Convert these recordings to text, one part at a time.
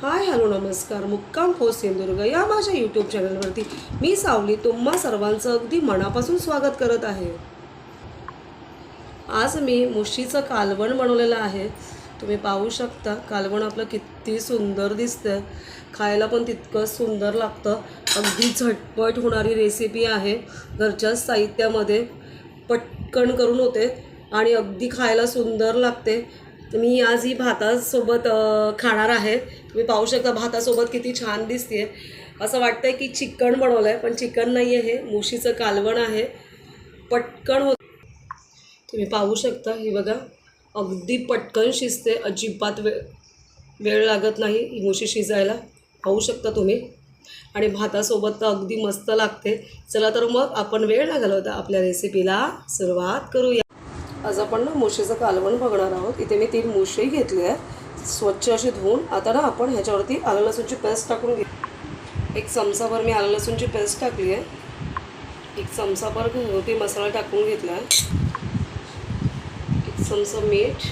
Hi hello नमस्कार. मुक्काम हो सिंधुदुर्ग. या माझ्या यूट्यूब चॅनलवरती मी सावली तुम्हा सर्वांचं अगदी मनापासून स्वागत करत आहे. आज मी मुशीचं कालवण बनवलेलं आहे. तुम्ही पाहू शकता कालवण आपलं किती सुंदर दिसतं खायला पण तितकंच सुंदर लागतं. अगदी झटपट होणारी रेसिपी आहे. घरच्याच साहित्यामध्ये पटकन करून होते आणि अगदी खायला सुंदर लागते. मी आज ही भातासोबत खाणार आहे. तुम्ही पाहू शकता भातासोबत किती छान दिसते असं वाटतंय की चिकन बनवलं आहे पण चिकन नाही आहे हे. मुशीचं कालवण आहे. पटकन होत तुम्ही पाहू शकता ही बघा. अगदी पटकन शिजते. अजिबात वेळ वेळ लागत नाही ही मुशी शिजायला. पाहू शकता तुम्ही. आणि भातासोबत तर अगदी मस्त लागते. चला तर मग आपण वेळ लागला होता आपल्या रेसिपीला सुरुवात करूया. आज आपण ना मुशीचं कालवण बघणार आहोत. इथे मी तीन मुशी घेतली आहे स्वच्छ अशी धुवून आता ना आपण ह्याच्यावरती आलं लसूणची पेस्ट टाकून घे एक चमचाभर मी आलं लसूणची पेस्ट टाकली आहे. एक चमचाभर घरगुती मसाला टाकून घेतला आहे. एक चमचा मीठ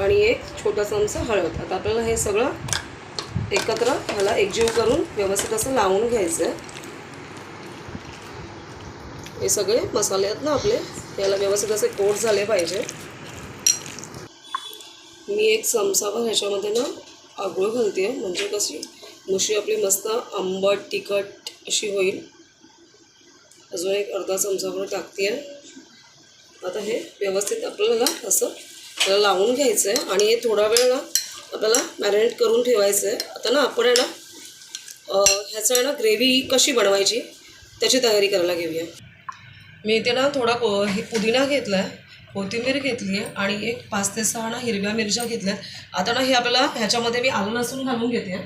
आणि एक छोटा चमचा हळद. आता आपल्याला हे सगळं एकत्र ह्याला एकजीव करून व्यवस्थित असं लावून घ्यायचं आहे हे सगळे मसाले आहेत ना आपले. याला व्यवस्थित असे कोट झाले पाहिजे. मी एक चमचाभर ह्याच्यामध्ये ना आगोळ घालते म्हणजे कशी? मुशी आपली मस्त आंबट तिखट अशी होईल. अजून एक अर्धा चमचाभर टाकते आता हे व्यवस्थित आपल्याला असं त्याला लावून घ्यायचं आहे आणि हे थोडा वेळ ना आपल्याला मॅरिनेट करून ठेवायचं आहे आता ना आपण आहे ना ह्याचं आहे ना ग्रेव्ही कशी बनवायची? त्याची तयारी करायला घेऊया. मी इथे ना थोडा को हे पुदिना घेतला आहे कोथिंबीर घेतली आहे आणि एक पाच ते सहा ना हिरव्या मिरच्या घेतल्या आहेत आता ना हे आपल्याला ह्याच्यामध्ये मी आलं लसूण घालून घेते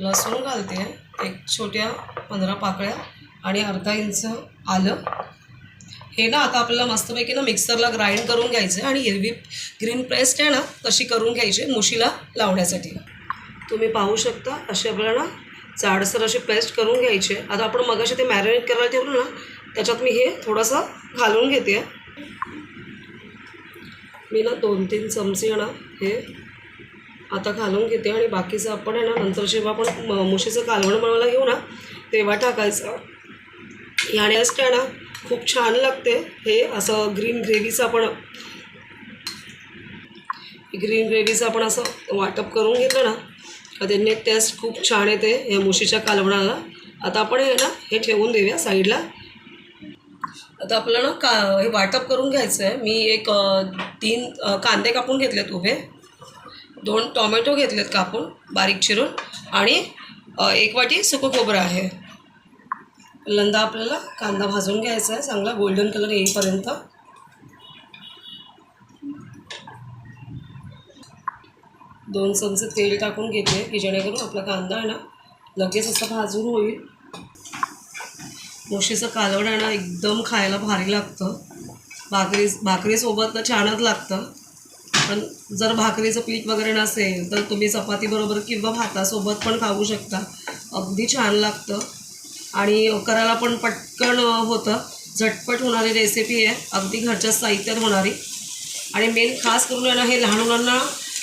लसूण घालते एक छोट्या पंधरा पाकळ्या आणि अर्धा इंच आलं. हे ना आता आपल्याला मस्तपैकी ना मिक्सरला ग्राइंड करून घ्यायचं आणि हिरवी ग्रीन पेस्ट आहे ना तशी करून घ्यायची मुशीला लावण्यासाठी. तुम्ही पाहू शकता अशी आपल्याला ना जाडसर अशी पेस्ट करून घ्यायची. आहे आता आपण मगाशी ते मॅरिनेट करायला ठेवलं ना त्याच्यात मी हे थोडंसं घालून घेते. मी ना दोन तीन चमचे ना हे आता घालून घेते आणि बाकीचं आपण आहे ना नंतर जेव्हा आपण मुशीचं कालवण बनवायला घेऊ ना तेव्हा टाकायचं. याने टेस्ट आहे ना खूप छान लागते हे असं ग्रीन ग्रेव्हीचं आपण ग्रीन ग्रेव्हीचं आपण असं वाटप करून घेतलं ना का त्यांनी टेस्ट खूप छान येते या मुशीच्या कालवणाला. आता आपण हे ना हे ठेवून देऊया साईडला आता आपल्याला ना का हे वाटप करून घ्यायचं आहे मी एक तीन कांदे कापून घेतलेत उभे. दोन टॉमॅटो घेतलेत कापून बारीक चिरून. आणि एक वाटी सुकं खोबरं आहे. पहिल्यांदा आपल्याला कांदा भाजून घ्यायचा आहे चांगला गोल्डन कलर येईपर्यंत. दोन चमचे तेल टाकून घेते की जेणेकरून आपला कांदा आहे ना लगेच असा भाजून होईल. मुशीचं कालवण आहे ना एकदम खायला भारी लागतं. भाकरी भाकरीसोबत तर छानच लागतं. पण जर भाकरीचं पीठ वगैरे नसेल तर तुम्ही चपातीबरोबर किंवा भातासोबत पण खाऊ शकता. अगदी छान लागतं. आणि करायला पण पटकन होतं. झटपट होणारी रेसिपी आहे. अगदी घरच्या साहित्यात होणारी. आणि मेन खास करून आहे ना हे लहान मुलांना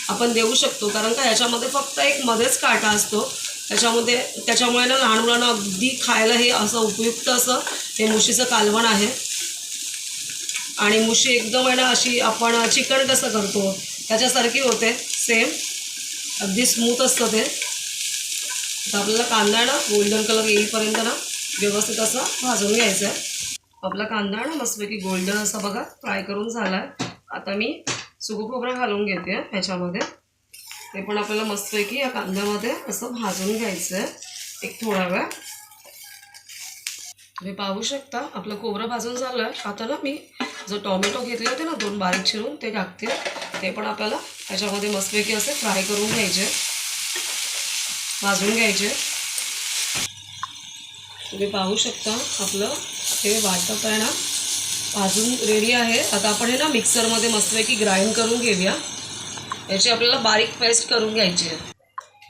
आपण देऊ शकतो. कारण का याच्यामध्ये फक्त एक मध्येच काटा असतो. त्याच्यामध्ये त्याच्यामुळे ना लहान मुलांना अगदी खायला हे असं उपयुक्त असं हे मुशीचं कालवण आहे. आणि मुशी एकदम आहे ना अशी आपण चिकन कसं करतो त्याच्यासारखी होते. सेम. अगदी स्मूथ असतं ते. तर आपल्याला कांदा ना गोल्डन कलर येईपर्यंत ना व्यवस्थित असं भाजून घ्यायचं आहे. आपला कांदा ना मस्तपैकी गोल्डन असा बघा फ्राय करून झाला आहे आता मी सुगं खोबरं घालून घेते ह्याच्यामध्ये. ते पण आपल्याला मस्तपैकी या कांद्यामध्ये असं भाजून घ्यायचं आहे एक थोडा वेळ. तुम्ही पाहू शकता आपलं कोबरं भाजून झालं. आहे आता ना मी जो टॉमॅटो घेतले होते ना दोन बारीक चिरून ते टाकते ते पण आपल्याला त्याच्यामध्ये मस्तपैकी असे फ्राय करून घ्यायचे. भाजून घ्यायचे. तुम्ही पाहू शकता आपलं हे वाटप आहे ना. भाजून रेडी आहे. आता आपण हे ना मिक्सरमध्ये मस्तपैकी ग्राइंड करून घेऊया. याची आपल्याला बारीक पेस्ट करून घ्यायची आहे.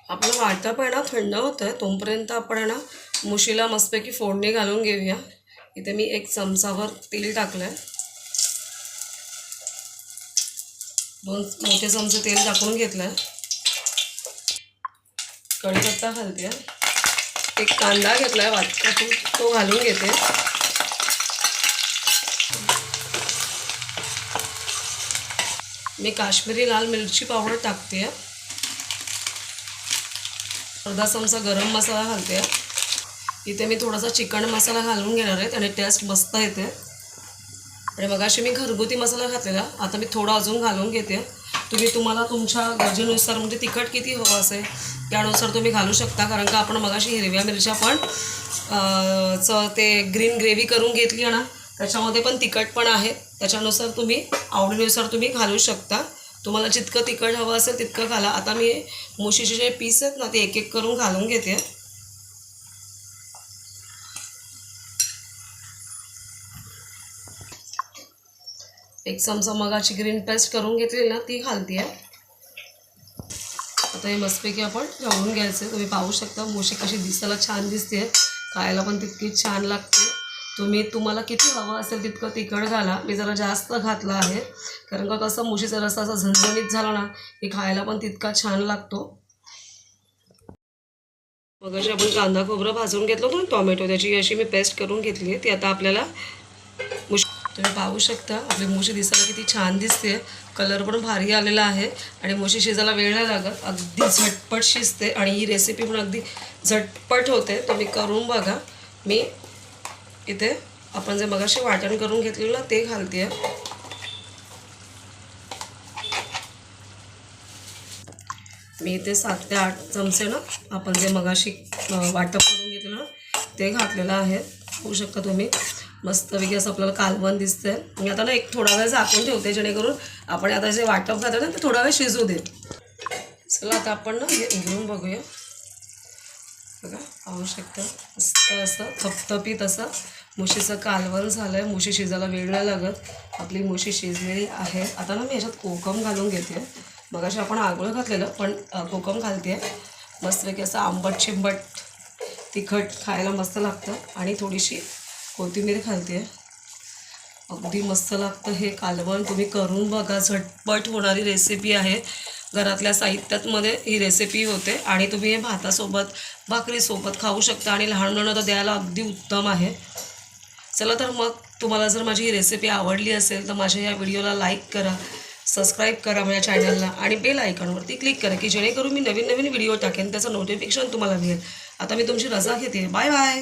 आपलं वाटप आहे ना थंड होतं आहे. तोपर्यंत आपण आहे ना मुशीला मस्तपैकी फोडणी घालून घेऊया. इथे मी एक चमचाभर तेल टाकलं आहे दोन मोठे चमचे तेल टाकून घेतलं कढीपत्ता घालते. एक कांदा घेतला आहे कापून तो घालून घेते. मी काश्मीरी लाल मिरची पावडर टाकते. अर्धा चमचा गरम मसाला घालते. इथे मी थोडासा चिकन मसाला घालून घेणार आहे आणि टेस्ट मस्त येते. आणि मगाशी मी घरगुती मसाला घातलेला आता मी थोडा अजून घालून घेते. तुम्ही तुम्हाला तुमच्या गरजेनुसार म्हणजे तिखट किती हवं असेल त्यानुसार तुम्ही घालू शकता कारण का आपण मगाशी हिरव्या मिरच्या पण ते ग्रीन ग्रेव्ही करून घेतली आहे ना त्याच्यामध्ये पण तिखट पण आहे. त्याच्यानुसार तुम्ही आवडीनुसार तुम्ही घालू शकता. तुम्हाला जितकं तिखट हवं असेल तितकं घाला. आता मी मुशीचे जे पीस आहेत ना ते एक एक करून घालून घेते. एक चमचा मगाची ग्रीन पेस्ट करून घेतली ना ती घालते आता हे मस्तपैकी आपण ठेवून घ्यायचं तुम्ही पाहू शकता मुशी कशी दिसायला छान दिसते खायला पण तितकी छान लागते. तुम्ही तुम्हाला किती हवं असेल तितकं तिखट घाला. मी जरा जास्त घातलं आहे. कारण का कसं मुशीचा रस्सा असा झणझणीत झाला ना की खायला पण तितका छान लागतो. मग अशी आपण कांदा खोबरं भाजून घेतलं होतं टोमॅटो टॉमॅटो त्याची अशी मी पेस्ट करून घेतली आहे. ती आता आपल्याला मुश तुम्ही पाहू शकता आपली मुशी दिसायला किती छान दिसते. कलर पण भारी आलेला आहे. आणि मुशी शिजायला वेळ नाही लागत. अगदी झटपट शिजते. आणि ही रेसिपी पण अगदी झटपट होते. तुम्ही करून बघा. मी इथे आपण जे मगाशी वाटण करून घेतलेलं ना ते घालते. मी इथे सात ते आठ चमचे ना आपण जे मगाशी वाटप करून घेतलं ना ते घातलेलं आहे. होऊ शकता तुम्ही. मस्तपैकी असं आपल्याला कालवण दिसतंय. मी आता ना एक थोडा वेळ झाकून ठेवते जेणेकरून आपण आता जे वाटप घातलं ना ते थोडा वेळ शिजू दे चला आता आपण ना हे उघडून बघूया. बघा पाहू शकता मस्त असं थपथपीत असं मुशीचं कालवण झालं आहे मुशी शिजायला वेळ नाही लागत. आपली मुशी शिजलेली आहे. आता ना मी ह्याच्यात कोकम घालून घेते. मगाशी आपण आगोळं घातलेलं पण कोकम घालते मस्तपैकी असं आंबट चिंबट तिखट खायला मस्त लागतं. आणि थोडीशी कोथिंबीर घालते अगदी मस्त लागतं हे कालवण. तुम्ही करून बघा. झटपट होणारी रेसिपी आहे. घरातल्या साहित्यातमध्ये ही रेसिपी होते. आणि तुम्ही हे भातासोबत भाकरीसोबत खाऊ शकता आणि लहान मुलांना तर द्यायला अगदी उत्तम आहे. चला तर मग तुम्हाला जर माझी ही रेसिपी आवडली असेल तर माझ्या या व्हिडिओला लाईक करा सबस्क्राईब करा माझ्या चॅनलला आणि बेल आयकॉनवरती क्लिक करा की जेणेकरून मी नवीन नवीन व्हिडिओ टाकेन त्याचं नोटिफिकेशन तुम्हाला मिळेल. आता मी तुमची रजा घेते. Bye bye